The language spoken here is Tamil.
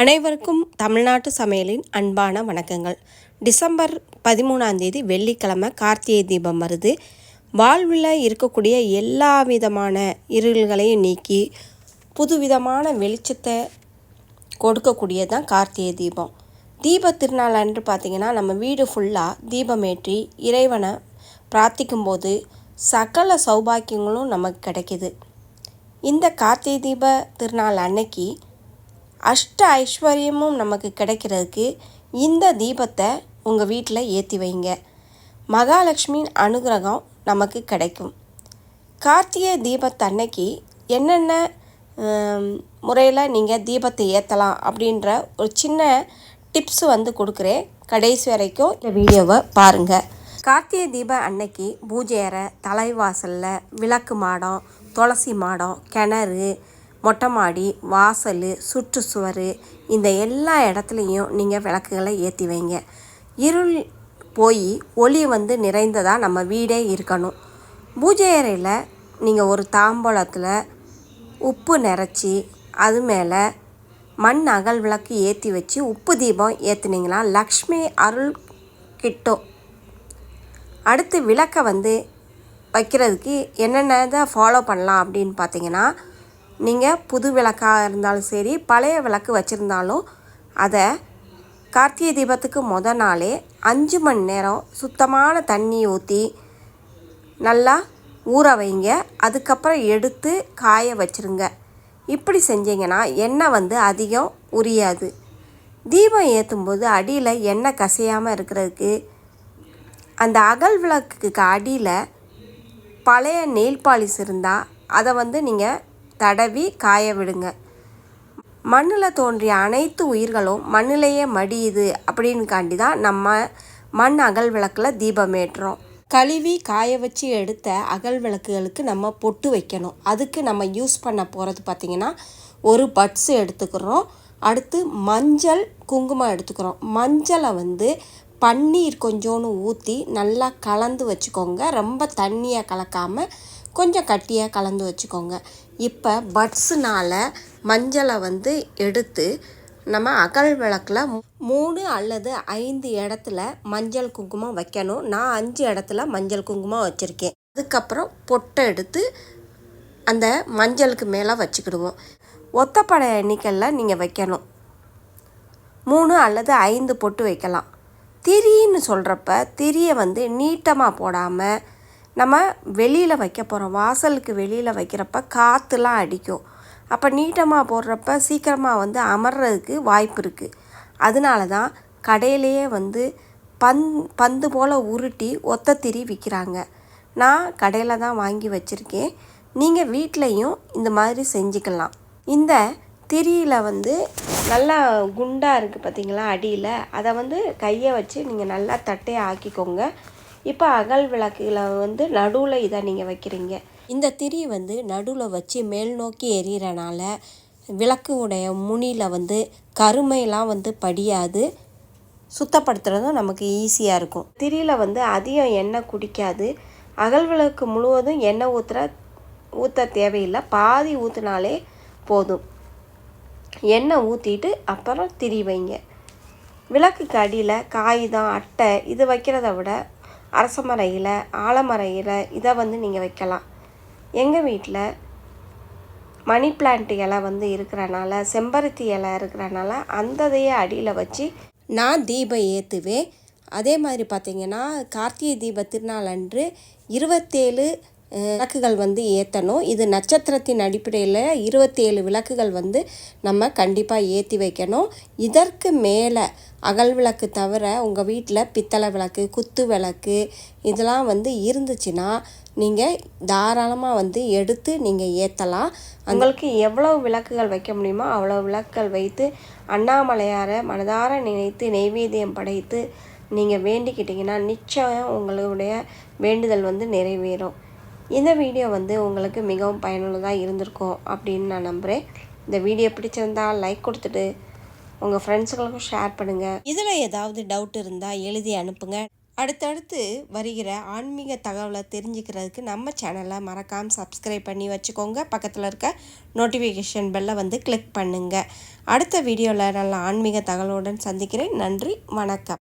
அனைவருக்கும் தமிழ்நாட்டு சமையலின் அன்பான வணக்கங்கள். டிசம்பர் பதிமூணாம் தேதி வெள்ளிக்கிழமை கார்த்திகை தீபம் வருது. வாழ்வில் இருக்கக்கூடிய எல்லா விதமான இருள்களையும் நீக்கி புதுவிதமான வெளிச்சத்தை கொடுக்கக்கூடியது தான் கார்த்திகை தீபம். தீப திருநாள் அன்று பார்த்திங்கன்னா நம்ம வீடு ஃபுல்லாக தீபமேற்றி இறைவனை பிரார்த்திக்கும்போது சகல சௌபாக்கியங்களும் நமக்கு கிடைக்கிது. இந்த கார்த்திகை தீப திருநாள் அன்னைக்கு அஷ்ட ஐஸ்வர்யமும் நமக்கு கிடைக்கிறதுக்கு இந்த தீபத்தை உங்கள் வீட்டில் ஏற்றி வைங்க. மகாலட்சுமியின் அனுகிரகம் நமக்கு கிடைக்கும். கார்த்திகை தீபத்தன்னைக்கு என்னென்ன முறையில் நீங்கள் தீபத்தை ஏற்றலாம் அப்படின்ற ஒரு சின்ன டிப்ஸ் வந்து கொடுக்குறேன். கடைசி வரைக்கும் இந்த வீடியோவை பாருங்கள் கார்த்திகை தீப அன்னைக்கு பூஜை அறை தலைவாசலில் விளக்கு மாடம் துளசி மாடம் கிணறு மொட்டை மாடி வாசல் சுற்றுச்சுவர் இந்த எல்லா இடத்துலையும் நீங்கள் விளக்குகளை ஏற்றி வைங்க. இருள் போய் ஒளி வந்து நிறைந்ததாக நம்ம வீடே இருக்கணும். பூஜை அறையில் நீங்கள் ஒரு தாம்பழத்தில் உப்பு நிறச்சி அது மேலே மண் அகல் விளக்கு ஏற்றி வச்சு உப்பு தீபம் ஏற்றுனீங்கன்னா லக்ஷ்மி அருள் கிட்டும் அடுத்து விளக்கை வந்து வைக்கிறதுக்கு என்னென்ன தான் ஃபாலோ பண்ணலாம் அப்படின்னு பார்த்தீங்கன்னா நீங்கள் புது விளக்காக இருந்தாலும் சரி பழைய விளக்கு வச்சுருந்தாலும் அதை கார்த்திகை தீபத்துக்கு முத நாளே அஞ்சு மணி நேரம் சுத்தமான தண்ணி ஊற்றி நல்லா ஊற வைங்க. அதுக்கப்புறம் எடுத்து காய வச்சுருங்க. இப்படி செஞ்சீங்கன்னா எண்ணெய் வந்து அதிகம் உரியாது. தீபம் ஏற்றும்போது அடியில் எண்ணெய் கசையாமல் இருக்கிறதுக்கு அந்த அகல் விளக்குக்கு அடியில் பழைய நெயில் பாலிஸ் இருந்தால் அதை வந்து நீங்கள் தடவி காய விடுங்க. மண்ணில் தோன்றிய அனைத்து உயிர்களும் மண்ணிலேயே மடியுது அப்படின்காண்டி தான் நம்ம மண் அகல் விளக்கில் தீபம் ஏற்றுறோம் கழுவி காய வச்சு எடுத்த அகல் விளக்குகளுக்கு நம்ம பொட்டு வைக்கணும். அதுக்கு நம்ம யூஸ் பண்ண போகிறது பார்த்திங்கன்னா ஒரு பட்ஸு எடுத்துக்கிறோம். அடுத்து மஞ்சள் குங்குமம் எடுத்துக்கிறோம். மஞ்சளை வந்து பன்னீர் கொஞ்சோன்னு ஊற்றி நல்லா கலந்து வச்சுக்கோங்க. ரொம்ப தண்ணியை கலக்காமல் கொஞ்சம் கட்டியாக கலந்து வச்சுக்கோங்க. இப்போ பட்ஸுனால் மஞ்சளை வந்து எடுத்து நம்ம அகல் விளக்கில் மூணு அல்லது ஐந்து இடத்துல மஞ்சள் குங்குமம் வைக்கணும். நான் அஞ்சு இடத்துல மஞ்சள் குங்குமம் வச்சுருக்கேன். அதுக்கப்புறம் பொட்டை எடுத்து அந்த மஞ்சளுக்கு மேலே வச்சுக்கிடுவோம். ஒத்தப்படை எண்ணிக்கையில் நீங்கள் வைக்கணும். மூணு அல்லது ஐந்து பொட்டு வைக்கலாம். திரின்னு சொல்கிறப்ப திரியை வந்து நீட்டமாக போடாமல் நம்ம வெளியில் வைக்க போகிறோம் வாசலுக்கு வெளியில் வைக்கிறப்ப காற்றுலாம் அடிக்கும். அப்போ நீட்டமாக போடுறப்ப சீக்கிரமாக வந்து அமர்றதுக்கு வாய்ப்பு இருக்குது அதனால தான் கடையிலேயே வந்து பந் பந்து போல் உருட்டி ஒத்த திரி விற்கிறாங்க நான் கடையில் தான் வாங்கி வச்சுருக்கேன். நீங்கள் வீட்லேயும் இந்த மாதிரி செஞ்சுக்கலாம். இந்த திரியில் வந்து நல்லா குண்டாக இருக்குது பார்த்தீங்களா அடியில். அதை வந்து கையை வச்சு நீங்கள் நல்லா தட்டையை ஆக்கிக்கோங்க. இப்போ அகல் விளக்குல வந்து நடுவில் இதை நீங்கள் வைக்கிறீங்க. இந்த திரி வந்து நடுவில் வச்சு மேல் நோக்கி எரியறனால விளக்கு உடைய முனியில் வந்து கருமையெல்லாம் வந்து படியாது. சுத்தப்படுத்துகிறதும் நமக்கு ஈஸியாக இருக்கும். திரியில் வந்து அதிகம் எண்ணெய் குடிக்காது. அகல் விளக்கு முழுவதும் எண்ணெய் ஊற்றுற ஊற்ற தேவையில்லை. பாதி ஊற்றினாலே போதும். எண்ணெய் ஊற்றிட்டு அப்புறம் திரி வைங்க. விளக்குக்கு அடியில் காகிதம் அட்டை இது வைக்கிறத விட அரச மர இலை ஆலமர இலை இதை வந்து நீங்கள் வைக்கலாம். எங்கள் வீட்டில் மணி பிளான்ட் இலை வந்து இருக்கிறனால செம்பருத்தி இலை இருக்கிறனால அந்ததையே அடியில் வச்சு நான் தீபம் ஏற்றுவேன் அதே மாதிரி பார்த்திங்கன்னா கார்த்திகை தீப திருநாள் அன்று இருபத்தேழு விளக்குகள் வந்து ஏற்றணும் இது நட்சத்திரத்தின் அடிப்படையில் இருபத்தேழு விளக்குகள் வந்து நம்ம கண்டிப்பாக ஏற்றி வைக்கணும். இதற்கு மேலே அகல் விளக்கு தவிர உங்கள் வீட்டில் பித்தளை விளக்கு குத்து விளக்கு இதெல்லாம் வந்து இருந்துச்சுன்னா நீங்கள் தாராளமாக வந்து எடுத்து நீங்கள் ஏற்றலாம் உங்களுக்கு எவ்வளோ விளக்குகள் வைக்க முடியுமோ அவ்வளோ விளக்குகள் வைத்து அண்ணாமலையாரை மனதார நினைத்து நெய்வேத்தியம் படைத்து நீங்கள் வேண்டிக்கிட்டிங்கன்னா நிச்சயம் உங்களுடைய வேண்டுதல் வந்து நிறைவேறும். இந்த வீடியோ வந்து உங்களுக்கு மிகவும் பயனுள்ளதாக இருந்திருக்கும் அப்படின்னு நான் நம்புகிறேன் இந்த வீடியோ பிடிச்சிருந்தால் லைக் கொடுத்துட்டு உங்கள் ஃப்ரெண்ட்ஸுங்களுக்கும் ஷேர் பண்ணுங்கள் இதில் ஏதாவது டவுட் இருந்தால் எழுதி அனுப்புங்க. அடுத்தடுத்து வருகிற ஆன்மீக தகவலை தெரிஞ்சுக்கிறதுக்கு நம்ம சேனலை மறக்காமல் சப்ஸ்கிரைப் பண்ணி வச்சுக்கோங்க. பக்கத்தில் இருக்க நோட்டிஃபிகேஷன் பெல்லை வந்து கிளிக் பண்ணுங்கள் அடுத்த வீடியோவில் நல்ல ஆன்மீக தகவலுடன் சந்திக்கிறேன். நன்றி வணக்கம்.